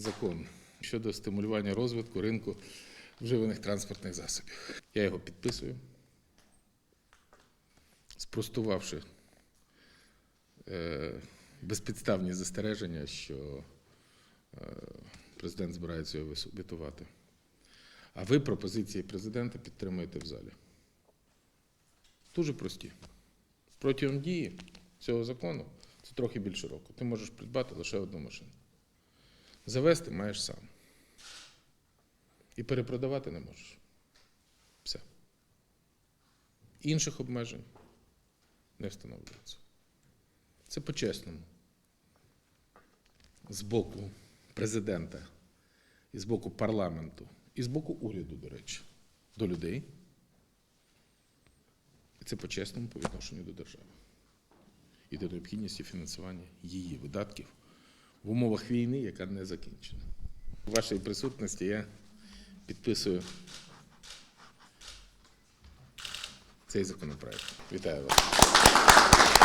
закон щодо стимулювання розвитку ринку вживаних транспортних засобів. Я його підписую, спростувавши е, безпідставні застереження, що е, президент збирається його вітувати. А ви пропозиції президента підтримуєте в залі. Дуже прості. Протягом дії цього закону це трохи більше року. Ти можеш придбати лише одну машину. Завести маєш сам. І перепродавати не можеш. Все. Інших обмежень не встановлюється. Це по-чесному. З боку президента, і з боку парламенту, і з боку уряду, до речі, до людей. І це по-чесному по відношенню до держави. І до необхідності фінансування її видатків в умовах війни, яка не закінчена. У вашій присутності я підписую цей законопроект. Вітаю вас.